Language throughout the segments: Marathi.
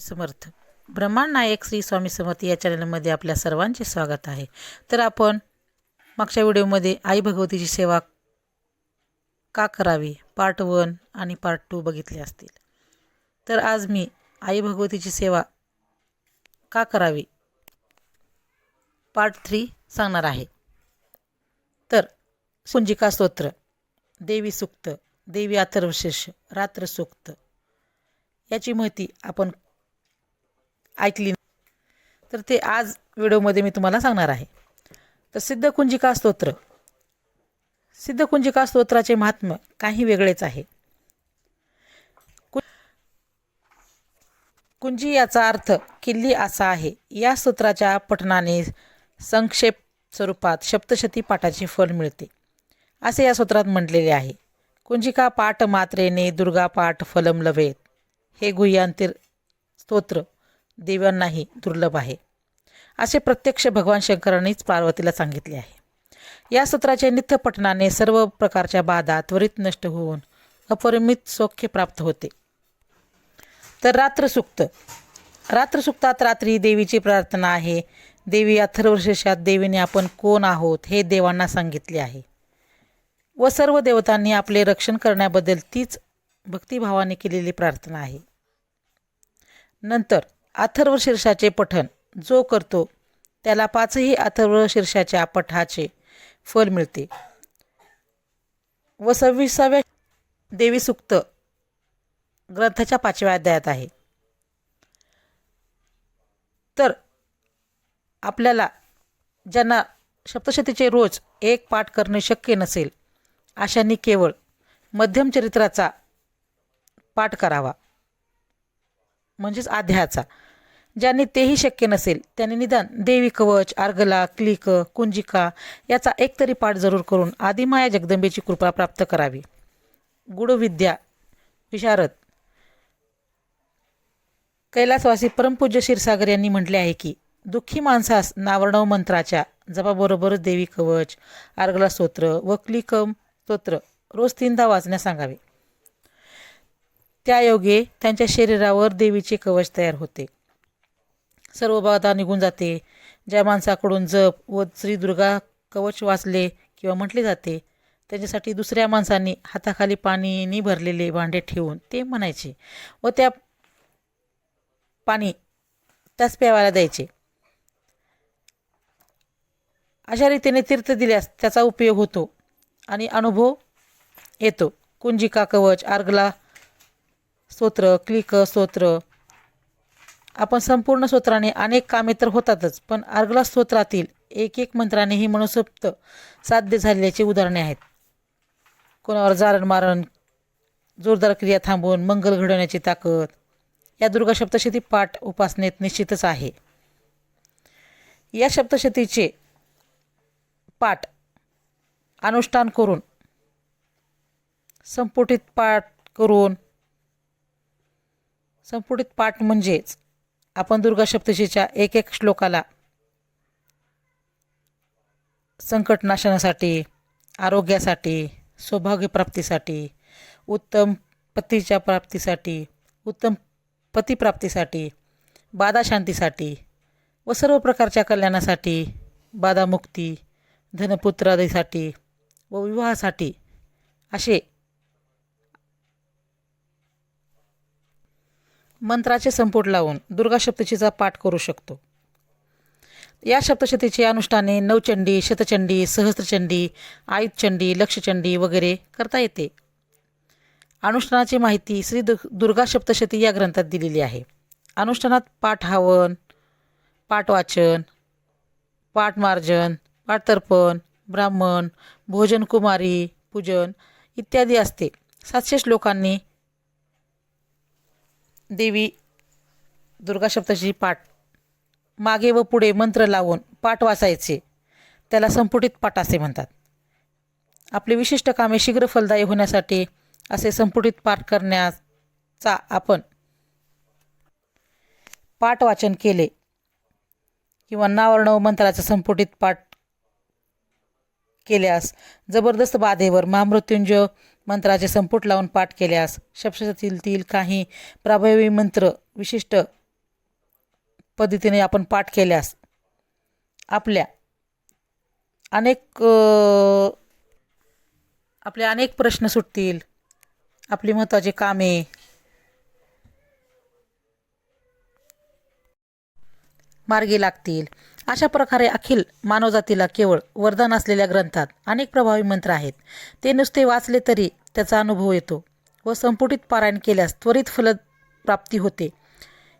समर्थ. ब्रह्मांड नायक श्री स्वामी समर्थ या चॅनलमध्ये आपल्या सर्वांचे स्वागत आहे. तर आपण मागच्या व्हिडिओमध्ये आई भगवतीची सेवा का करावी? पार्ट वन आणि पार्ट टू बघितले असतील. तर आज मी आई भगवतीची सेवा का करावी? पार्ट थ्री सांगणार आहे. तर कुंजिका स्तोत्र. देवी सुक्त देवी आतर्वशीर्ष रात्र सुक्त. याची माहिती आपण ऐकली तर ते आज व्हिडिओमध्ये मी तुम्हाला सांगणार आहे. तर सिद्धकुंजिका स्तोत्र. सिद्धकुंजिका स्तोत्राचे महात्म्य काही वेगळेच आहे. कुंजी याचा अर्थ किल्ली असा आहे. या स्तोत्राच्या पठणाने संक्षेप स्वरूपात सप्तशती पाठाचे फल मिळते. असे या स्तोत्रात म्हटलेले आहे. कुंजिका पाठ मात्रेने दुर्गा पाठ फलम लवेत हे गुह्यांतील स्तोत्र. देवांनाही दुर्लभ आहे. असे प्रत्यक्ष भगवान शंकरांनीच पार्वतीला सांगितले आहे. या सूत्राच्या नित्यपठनाने सर्व प्रकारच्या बाधा त्वरित नष्ट होऊन अपरिमित सौख्य प्राप्त होते. तर रात्रसुक्त. रात्रसुक्तात रात्री देवीची प्रार्थना आहे. देवी अथर्वशेषात देवीने आपण कोण आहोत हे देवांना सांगितले आहे. व सर्व देवतांनी आपले रक्षण करण्याबद्दल तीच भक्तिभावाने केलेली प्रार्थना आहे. नंतर अथर्व शीर्षाचे पठण. जो करतो त्याला पाचही अथर्व शीर्षाच्या पठाचे फल मिळते. व सव्वीसाव्या देवी सुक्त ग्रंथाच्या पाचव्या अध्यायात आहे. तर आपल्याला ज्यांना सप्तशतीचे रोज एक पाठ करणे शक्य नसेल अशांनी केवळ मध्यम चरित्राचा पाठ करावा. म्हणजेच आध्याचा. ज्यांनी तेही शक्य नसेल त्यांनी निदान देवी कवच आर्गला क्लिक कुंजिका याचा एकतरी पाठ जरूर करून आदिमाया जगदंबेची कृपा प्राप्त करावी. गुडविद्या विशारद. कैलासवासी परमपूज्य क्षीरसागर यांनी म्हटले आहे की दुःखी माणसास नावर्णव मंत्राच्या जपाबरोबरच देवी कवच आर्गला स्तोत्र व क्लिकम स्तोत्र रोज तीनदा वाचण्यास सांगावे. त्यायोगे त्यांच्या शरीरावर देवीचे कवच तयार होते. सर्व बाधा निघून जाते. ज्या माणसाकडून जप व श्री दुर्गा कवच वाचले किंवा म्हटले जाते त्याच्यासाठी दुसऱ्या माणसांनी हाताखाली पाणीनी भरलेले भांडे ठेवून ते म्हणायचे व त्या पाणी त्याच प्यावायला द्यायचे. अशा रीतीने तीर्थ दिल्यास त्याचा उपयोग होतो आणि अनुभव येतो. कुंजिका कवच आर्गला स्तोत्र क्लिक स्तोत्र आपण संपूर्ण स्तोत्राने अनेक कामे तर होतातच पण अर्गला स्तोत्रातील एक एक मंत्राने ही मनसोक्त साध्य झालेल्याची उदाहरणे आहेत. कोणावर जारण मारण जोरदार क्रिया थांबवून मंगल घडवण्याची ताकद या दुर्गा सप्तशती पाठ उपासनेत निश्चितच आहे. या सप्तशतीचे पाठ अनुष्ठान करून संपुटित पाठ करून संपुटित पाठ म्हणजेच आपण दुर्गा सप्तशीच्या एक एक श्लोकाला संकटनाशनासाठी आरोग्यासाठी सौभाग्यप्राप्तीसाठी उत्तम पतीच्या प्राप्तीसाठी उत्तम पतीप्राप्तीसाठी बाधाशांतीसाठी व सर्व प्रकारच्या कल्याणासाठी बाधामुक्ती धनपुत्रादीसाठी व विवाहासाठी असे मंत्राचे संपुट लावून दुर्गा सप्तशतीचा पाठ करू शकतो. या सप्तशतीची अनुष्ठाने नवचंडी शतचंडी सहस्त्रचंडी आयुधचंडी लक्षचंडी वगैरे करता येते. अनुष्ठानाची माहिती श्री दु दुर्गा सप्तशती या ग्रंथात दिलेली आहे. अनुष्ठानात पाठ हवन पाठवाचन पाठमार्जन पाठतर्पण ब्राह्मण भोजन कुमारी पूजन इत्यादी असते. सातशे श्लोकांनी देवी दुर्गा सप्तशी पाठ. मागे व पुढे मंत्र लावून पाठ वाचायचे. त्याला संपुटित पाठ असे म्हणतात. आपली विशिष्ट कामे शीघ्र फलदायी होण्यासाठी असे संपुटित पाठ करण्याचा आपण पाठ वाचन केले किंवा नावर्णव मंत्राचं संपुटित पाठ केल्यास जबरदस्त बाधेवर महामृत्युंजय मंत्राचे संपुट लावून पाठ केल्यास शपशतीतील काही प्रभावी मंत्र विशिष्ट पद्धतीने आपण पाठ केल्यास आपल्या अनेक आपले अनेक प्रश्न सुटतील. आपली महत्त्वाची कामे मार्गी लागतील. अशा प्रकारे अखिल मानवजातीला केवळ वरदान असलेल्या ग्रंथात अनेक प्रभावी मंत्र आहेत. ते नुसते वाचले तरी त्याचा अनुभव येतो व संपुटित पारायण केल्यास त्वरित फलप्राप्ती होते.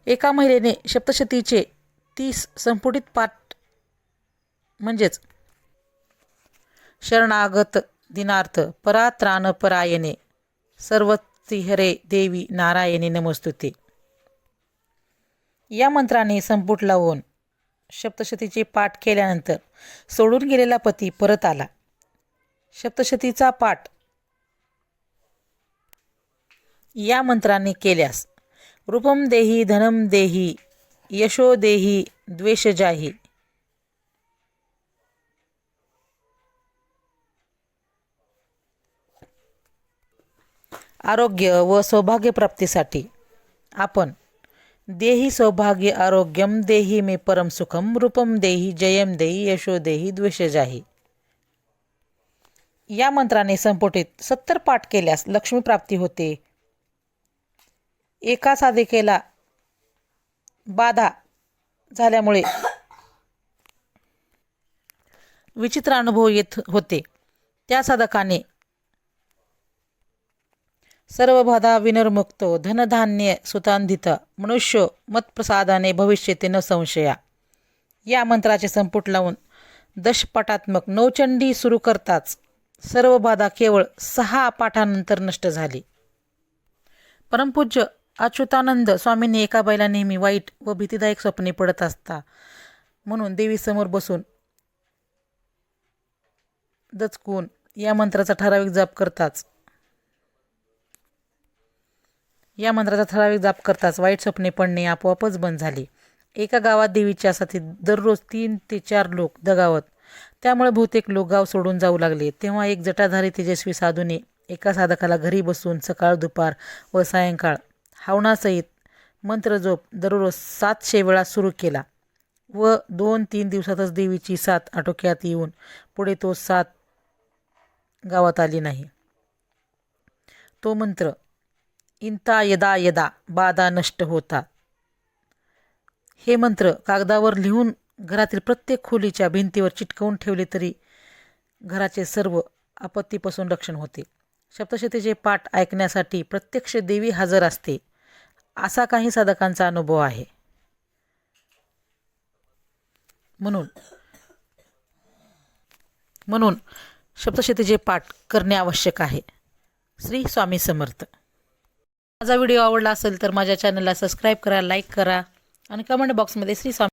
एका महिलेने सप्तशतीचे तीस संपुटित पाठ म्हणजेच शरणागत दिनार्थ परात्राण परायणे सर्वतिहरे देवी नारायणी नमस्तुते. या मंत्राने संपुट लावून सप्तशतीचे पाठ केल्यानंतर सोडून गेलेला पती परत आला. सप्तशतीचा पाठ या मंत्राने केल्यास रूपम देही धनम देही यशो देही द्वेषजाही आरोग्य व सौभाग्यप्राप्तीसाठी आपण देही सौभाग्य आरोग्यम देही मे परम सुखम रूपम देही जयम देही यशो देही द्वेषजाही। या मंत्राने संपुटीत सत्तर पाठ केल्यास लक्ष्मी प्राप्ती होते. एका साधिकेला बाधा झाल्यामुळे विचित्र अनुभव येत होते. त्या साधकाने सर्व बाधा विनिर्मुक्तो धनधान्य सुतांधित मनुष्य मतप्रसादाने भविष्यते न संशया. या मंत्राचे संपुट लावून दशपाठात्मक नौचंडी सुरू करताच सर्व बाधा केवळ सहा पाठानंतर नष्ट झाली. परमपूज्य अच्युतानंद स्वामींनी एका बाईला नेहमी वाईट व भीतीदायक स्वप्ने पडत असता म्हणून देवीसमोर बसून दचकून या मंत्राचा ठराविक जाप करताच या मंत्राचा ठराविक जाप करताच वाईट स्वप्ने पडणे आपोआपच बंद झाली. एका गावात देवीच्या साथी दररोज तीन ते चार लोक दगावत. त्यामुळे बहुतेक लोक गाव सोडून जाऊ लागले. तेव्हा एक जटाधारी तेजस्वी साधूने एका साधकाला घरी बसून सकाळ दुपार व सायंकाळ हावणासहित मंत्रजोप दररोज सातशे वेळा सुरू केला व दोन तीन दिवसातच देवीची साथ आटोक्यात येऊन पुढे तो सात गावात आली नाही. तो मंत्र इंता यदा यदा बाधा नष्ट होता. हे मंत्र कागदावर लिहून घरातील प्रत्येक खोलीच्या भिंतीवर चिटकवून ठेवले तरी घराचे सर्व आपत्तीपासून रक्षण होते. सप्तशतीचे पाठ ऐकण्यासाठी प्रत्यक्ष देवी हजर असते असा काही साधकांचा अनुभव आहे. म्हणून म्हणून सप्तशतीचे पाठ करणे आवश्यक आहे. श्री स्वामी समर्थ. माझा व्हिडिओ आवडला असेल तर माझ्या चॅनलला सबस्क्राईब करा लाईक करा आणि कमेंट बॉक्समध्ये श्री स्वामी